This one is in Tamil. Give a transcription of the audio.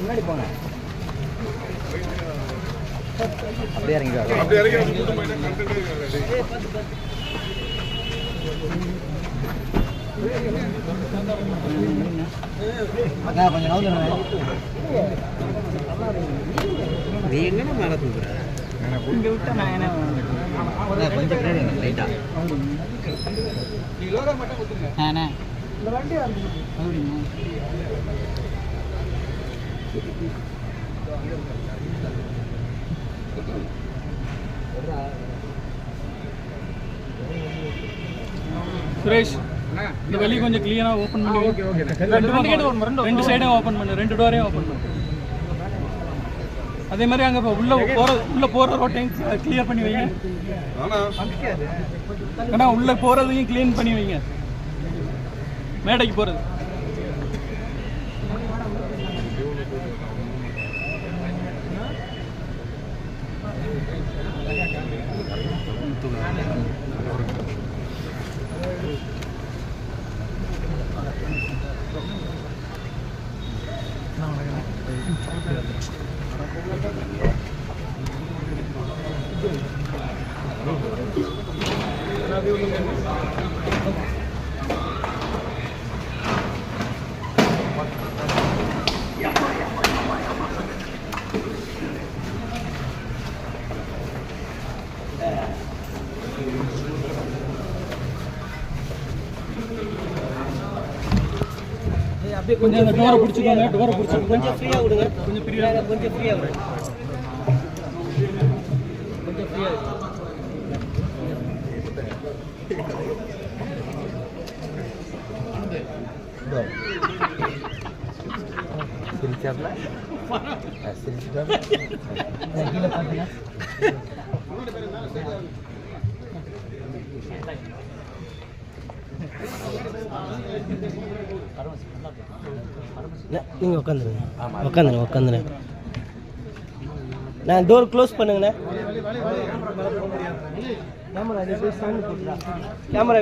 முன்னாடி போங்க. அப்படியே இறங்கி அப்படியே இறங்கி கொஞ்சம் நவுந்துடுங்க. நீ மேலே தூக்குற? இங்க விட்டா நான் என்ன? சுரேஷ் இந்த வெளி கொஞ்சம் கிளியரா ஓபன் பண்ணி. Okay okay. ரெண்டு பக்கம் ரெண்டு சைடும் ஓபன் பண்ணு. ரெண்டு டோரையும் ஓபன் பண்ணு. அதே மாதிரி அங்க உள்ள போற உள்ள போற ரோட்டையும் கிளியர் பண்ணி வைங்க. ஏன்னா உள்ள போறதையும் க்ளீன் பண்ணி வைங்க. மேடைக்கு Yeah. போறது கொஞ்சம் அந்த டோரை பிடிச்சிக்கோங்க டோரை பிடிச்சிக்கோங்க. கொஞ்சம் ஃப்ரீயா விடுங்க கொஞ்சம் ஃப்ரீயா கொஞ்சம் ஃப்ரீயா விடுங்க கொஞ்சம் ஃப்ரீயா சிரிச்சாப்ல? சிரிச்சிட்டாப்ல கீழே பாருங்க நீங்கள் உட்காந்துருங்க உட்காந்துருங்க உட்காந்துருங்க நான் டோர் க்ளோஸ் பண்ணுங்கண்ணே. Camera camera